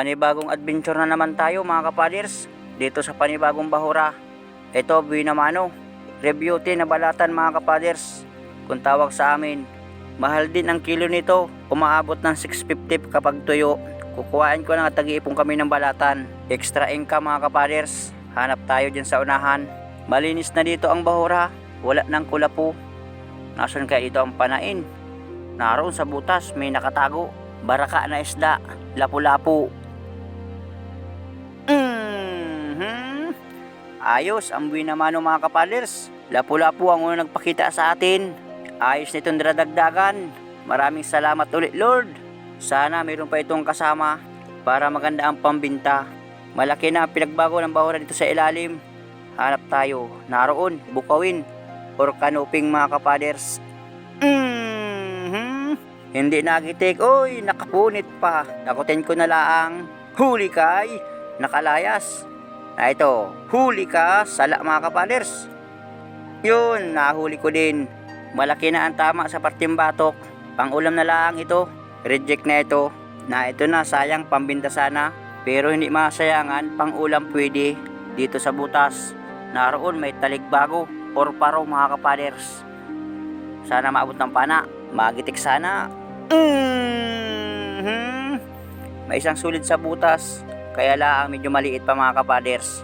Panibagong adventure na naman tayo mga kapaders dito sa panibagong bahura. Ito, Buinamano. Review tin na balatan mga kapaders. Kung tawag sa amin, mahal din ang kilo nito. Umaabot ng 650 kapag tuyo. Kukuhain ko na tag-iipon kami ng balatan. Extra income mga kapaders. Hanap tayo dyan sa unahan. Malinis na dito ang bahura. Wala nang kulapo. Nasaan kaya dito ang panain? Naroon sa butas may nakatago. Baraka na isda. Lapu-lapu. Ayos ang buwi naman ng mga kapalers. Lapu-lapu ang unang nagpakita sa atin. Ayos nitong daradagdagan. Maraming salamat ulit Lord. Sana mayroon pa itong kasama para maganda ang pambinta. Malaki na ang pinagbago ng bahura dito sa ilalim. Hanap tayo. Naroon, bukawin, or kanuping mga kapaders. Mhm. Hindi nagitik. Oy, nakapunit pa. Nakutin ko na laang. Huli kay, nakalayas. Na ito, huli ka, sala mga kapaders. Yun, nahuli ko din. Malaki na ang tama sa parting batok. Pangulam na lang ito. Reject na ito. Na ito na, sayang pambinta sana. Pero hindi masayangan, pangulam pwede. Dito sa butas. Naroon may taligbago or paro mga kapaders. Sana maabot ng pana. Magitik sana. Mhm. May isang sulit sa butas. Kaya lang medyo maliit pa mga kapaders.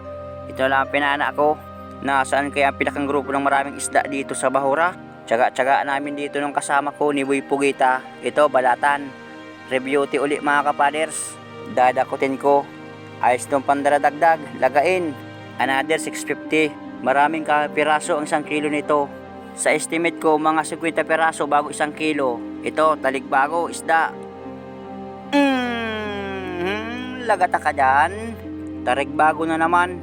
Ito lang ang pinana ko. Nasaan kaya ang pinakang grupo ng maraming isda dito sa Bahura? Tsaga-tsaga namin dito nung kasama ko ni Boy Pugita. Ito, balatan. Review ti uli mga kapaders. Dadakutin ko. Ayos nung pandaradagdag. Lagain. Another 650. Maraming kapiraso ang isang kilo nito. Sa estimate ko, mga 50 peraso bago isang kilo. Ito, taligbago, isda. Lagata ka dyan. Taligbago na naman.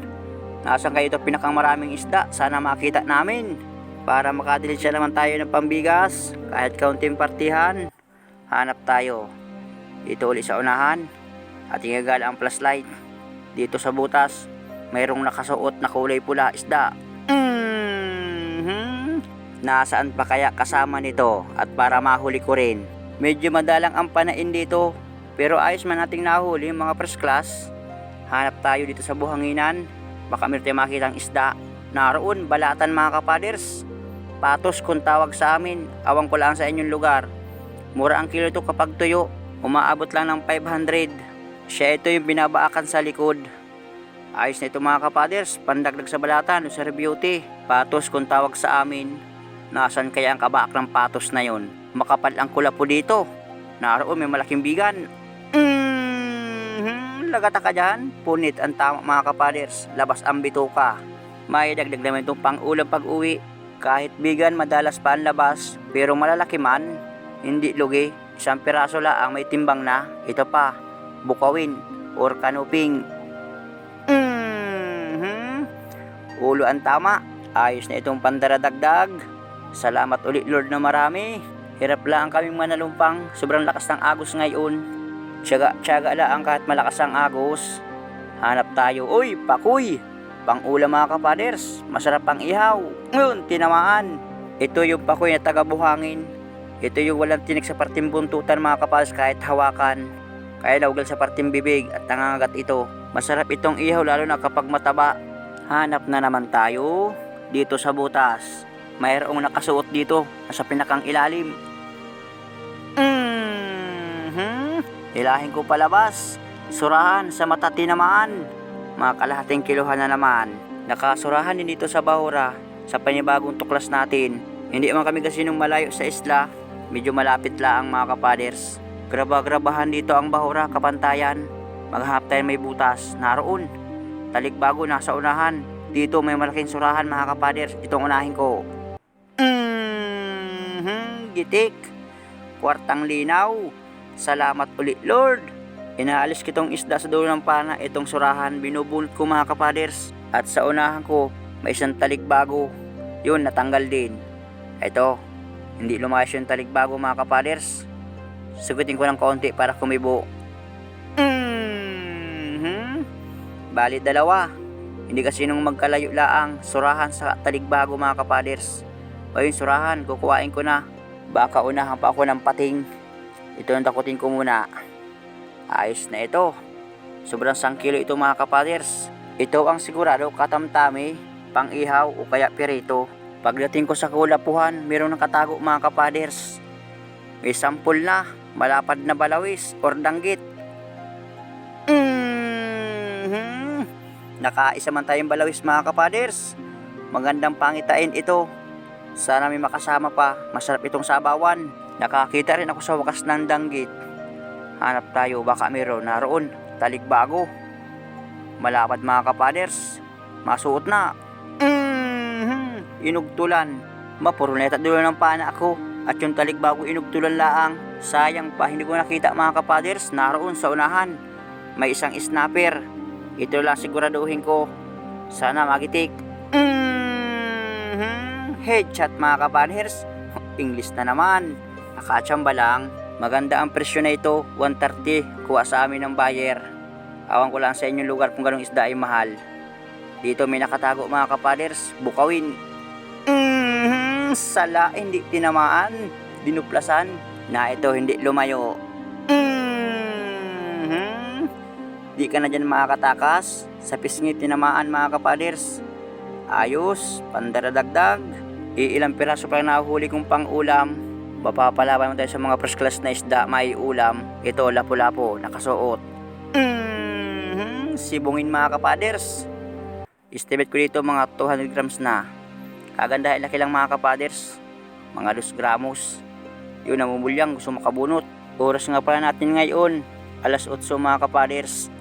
Nasaan kayo ito pinakang maraming isda? Sana makita namin. Para makadilid siya naman tayo ng pambigas. Kahit kaunting partihan. Hanap tayo. Dito uli sa unahan. At ingagala ang flashlight. Dito sa butas. Mayroong nakasuot na kulay pula isda. Mhm. Nasaan pa kaya kasama nito at para mahuli ko rin. Medyo madalang ang panain dito pero ayos man nating nahuli mga first class. Hanap tayo dito sa buhanginan. Baka meron tayo makita ang isda. Naroon, balatan mga kapaders. Patos kung tawag sa amin. Awang ko lang sa inyong lugar. Mura ang kilo ito kapag tuyo. Umaabot lang ng 500. Siya ito yung binabaakan sa likod. Ayos na ito mga kapaders, pandagdag sa balatan sa beauty. Patos kung tawag sa amin. Nasaan kaya ang kabaak ng patos na yon? Makapal ang kulapo dito. Naroon may malaking bigan. Mm-hmm. Lagata ka dyan. Punit ang tama mga kapaders. Labas ang bituka. May dagdag naman itong pang-ulam pag-uwi. Kahit bigan madalas pa ang labas, pero malalaki man, hindi lugi. Isang piraso lang ang may timbang na. Ito pa, bukawin or kanuping. Mhm. Ulo ang tama. Ayos na itong pandaradagdag. Salamat ulit Lord na marami. Hirap lang kaming manalumpang. Sobrang lakas ng agos ngayon. Tiyaga, tiyaga lang kahit malakas ang agos. Hanap tayo. Uy, pakuy! Pang-ulam mga kapaders. Masarap pang ihaw. Ngayon, tinamaan. Ito yung pakuy na taga-buhangin. Ito yung walang tinik sa parting buntutan mga kapaders kahit hawakan. Kaya naugal sa parting bibig at nangangagat ito. Masarap itong ihaw lalo na kapag mataba. Hanap na naman tayo dito sa butas. Mayroong nakasuot dito sa pinakang ilalim. Hilahin ko palabas. Surahan sa mata tinamaan. Mga kalahating kiluhan na naman. Nakasurahan din dito sa Bahura sa panibagong tuklas natin. Hindi man kami kasi nung malayo sa isla. Medyo malapit lang mga kapaders. Graba-grabahan dito ang Bahura kapantayan. Mag-half time may butas. Naroon. Talikbago nasa unahan. Dito may malaking surahan mga kapaders. Itong unahin ko. Mhm, gitik. Kwartang linaw. Salamat ulit Lord. Inaalis kitong isda sa dulo ng pana itong surahan binubulot ko mga kapaders. At sa unahan ko may isang talikbago. Yun natanggal din. Ito, hindi lumayas yung talikbago mga kapaders. Sugutin ko ng konti para kumibo. Mhm. Bali dalawa. Hindi kasi nung magkalayo laang surahan sa taligbago mga kapaders. O yung surahan, kukuhain ko na. Baka unahan pa ako ng pating. Ito yung takutin ko muna. Ayos na ito. Sobrang sangkilo ito mga kapaders. Ito ang sigurado katamtami, pang ihaw o kaya pirito. Pagdating ko sa kulapuhan, mayroong nakatago mga kapaders. May sampol na, malapad na balawis or danggit. Mhm. Nakaisa man tayong balawis mga kapaders. Magandang pangitain ito. Sana may makasama pa. Masarap itong sabawan. Nakakita rin ako sa wakas ng danggit. Hanap tayo baka mayroon naroon. Talikbago. Malapad mga kapaders. Masuot na. Mhm. Inugtulan. Mapuruneta dulo ng pana ako. At yung talikbago inugtulan laang. Sayang pa hindi ko nakita mga kapaders. Naroon sa unahan. May isang snapper. Ito lang siguraduhin ko. Sana magitik. Mhm. Headshot mga kapaders. English na naman. Nakachamba lang. Maganda ang presyo na ito. 130. Kuha sa amin ng buyer. Awan ko lang sa inyong lugar kung ganong isda ay mahal. Dito may nakatago mga kapaders. Bukawin. Mhm. Sala. Hindi tinamaan. Dinuplasan. Na ito hindi lumayo. Mhm. Di ka na dyan makakatakas. Sa pisngi tinamaan mga kapaders. Ayos. Pandaradagdag. Iilang piraso pa lang nahuhuli kong pang ulam. Mapapalaban mo tayo sa mga first class na isda may ulam. Ito lapu-lapo, nakasuot. Mhm, Sibungin mga kapaders. Estimate ko dito mga 200 grams na. Kaganda laki lang mga kapaders. Mga 2 gramos. Yun namumulyang gusto makabunot. Oras nga pala natin ngayon. Alas 8 mga kapaders.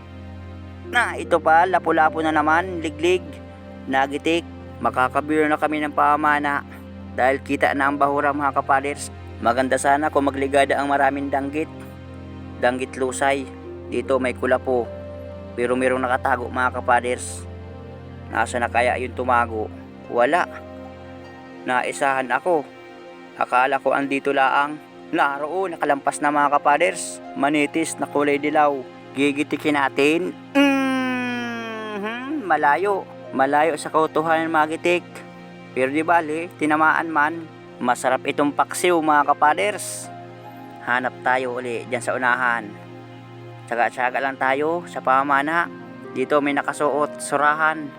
Na ito pa, lapu-lapo na naman, liglig, nagitik. Makakabilo na kami ng pamana. Dahil kita na ang bahura mga kapaders. Maganda sana kung magligada ang maraming danggit. Danggit lusay. Dito may kulapo. Pero mayroong nakatago mga kapaders. Nasa na kaya yung tumago? Wala. Naisahan ako. Akala ko andito laang. Naroon, nakalampas na mga kapaders. Manitis na kulay dilaw. Gigitikin natin. Mhm, malayo. Malayo sa kautuhan ng magitik. Pero di bali, tinamaan man. Masarap itong paksiw mga kapaders. Hanap tayo uli dyan sa unahan. Tsaga-tsaga lang tayo sa pamana. Dito may nakasuot, surahan.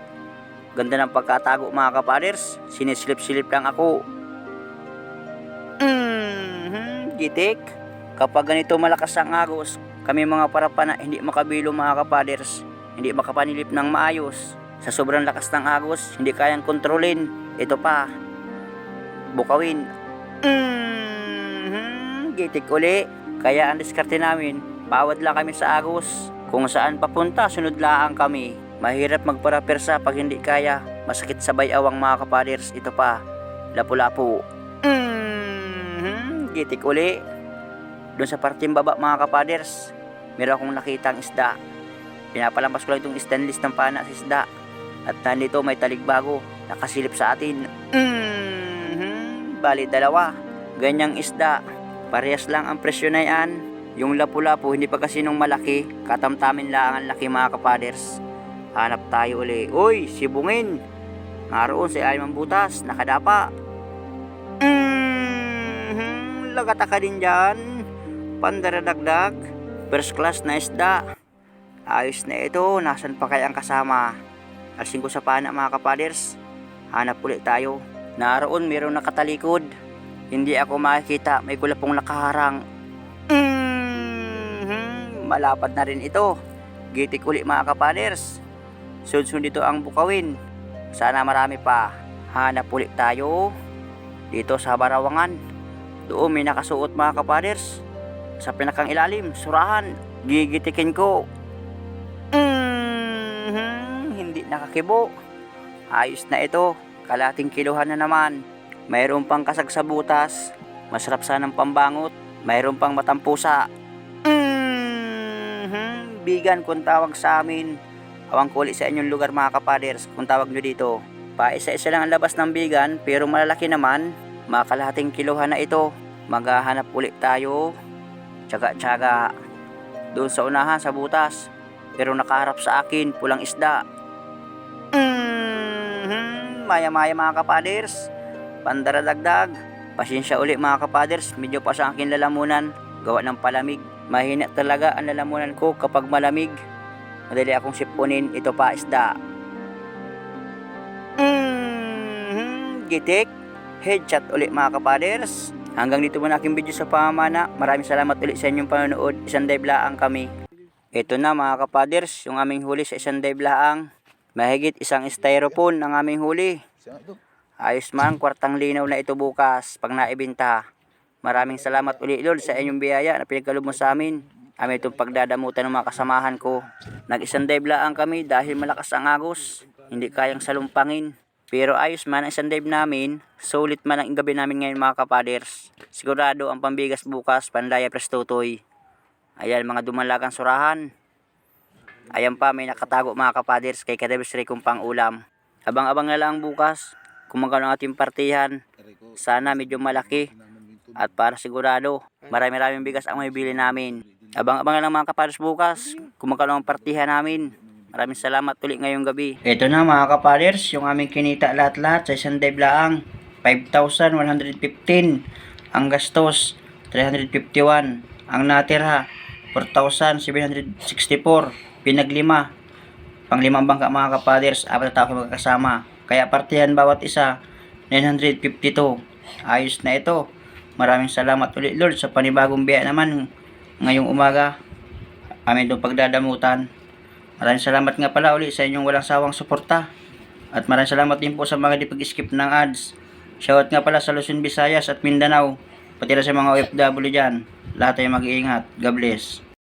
Ganda ng pagkatago mga kapaders. Sinisilip-silip lang ako. Mhm, gitik. Kapag ganito malakas ang agos, kami mga parapana hindi makabilo mga kapaders. Hindi makapanilip ng maayos. Sa sobrang lakas ng agos, hindi kayang kontrolin. Ito pa, bukawin. Mhm, gitik uli. Kaya ang diskarte namin, pawad lang kami sa agos. Kung saan papunta, sunod lang kami. Mahirap magparapersa pag hindi kaya. Masakit sa bayawang mga kapaders. Ito pa, lapu-lapu. Mhm, gitik uli. Doon sa parting baba mga kapaders, meron akong nakitang isda. Pinapalampas ko lang itong stainless ng pana sa isda. At nandito may taligbago, nakasilip sa atin. Mhm, bali dalawa. Ganyang isda. Parehas lang ang presyo na yan. Yung lapu-lapu, hindi pa kasi nung malaki. Katamtamin lang ang laki mga kapaders. Hanap tayo uli. Uy, sibungin. Naroon sa ilalim ng butas, nakadapa. Mhm, lagata ka din dyan. Pandaradagdag. First class na isda. Ayos na ito. Nasaan pa kaya ang kasama? Alsin ko sa pana mga kapaders. Hanap ulit tayo. Naroon mayroong nakatalikod. Hindi ako makikita. May kulapong nakaharang. Mhm, malapad na rin ito. Gitik uli mga kapaders. Sunod dito ang bukawin. Sana marami pa. Hanap ulit tayo. Dito sa Barawangan. Doon may nakasuot mga kapaders. Sa pinakang ilalim, surahan. Gigitikin ko. Mhm, hindi nakakibo. Ayos na ito. Kalating kiluhan na naman. Mayroon pang kasag sa butas. Masarap sanang pambangot. Mayroon pang matampusa. Mhm, bigan kung tawag sa amin. Awang kuli sa inyong lugar mga kapaders kung tawag nyo dito. Paisa-isa lang ang labas ng bigan pero malalaki naman. Mga kalahating kiluhan na ito. Maghahanap ulit tayo. Tsaga-tsaga. Doon sa unahan sa butas. Pero nakaharap sa akin pulang isda. Maya-maya mga kapaders. Pandaradagdag. Pasensya uli mga kapaders. Medyo pa sa akin lalamunan. Gawa ng palamig. Mahina talaga ang lalamunan ko kapag malamig. Madali akong sipunin. Ito pa isda. Mm-hmm. Gitik. Headshot ulit mga kapaders. Hanggang dito muna aking video sa pamamana. Maraming salamat ulit sa inyong panonood. Isang dive laang kami. Ito na mga kapaders, yung aming huli sa isang dive laang. Mahigit isang styrofoam ang aming huli. Ayos man, kwartang linaw na ito bukas pag naibinta. Maraming salamat ulit Lord sa inyong biyaya na pinagkalob mo sa amin. Amin itong pagdadamutan ng mga kasamahan ko. Nag-isang dive laang kami dahil malakas ang agos. Hindi kayang salumpangin. Pero ayos man ang isang dive namin, sulit man ang gabi namin ngayon mga kapaders. Sigurado ang pambigas bukas, pandaya prestutoy. Ayan mga dumalagang surahan. Ayan pa may nakatago mga kapaders kay Kadebs Ray kong pang ulam. Abang-abang na lang bukas kung magkano ang ating partihan. Sana medyo malaki at para sigurado marami-raming bigas ang may bili namin. Abang-abang na lang mga kapaders bukas kung magkano ang partihan namin. Maraming salamat ulit ngayong gabi. Ito na mga kapaders, yung aming kinita lahat-lahat sa isang dive laang. 5,115. Ang gastos, 351. Ang natira, 4,764. Pinaglima. Panglimang bangka mga kapaders, apat na tao kayo magkakasama. Kaya partihan bawat isa, 952. Ayos na ito. Maraming salamat ulit Lord sa panibagong biya naman ngayong umaga. Amin itong pagdadamutan. Maraming salamat nga pala ulit sa inyong walang sawang suporta. At maraming salamat din po sa mga di pag-skip ng ads. Shoutout nga pala sa Luzon, Visayas at Mindanao. Pati na sa mga OFW dyan. Lahat ay mag-iingat. God bless.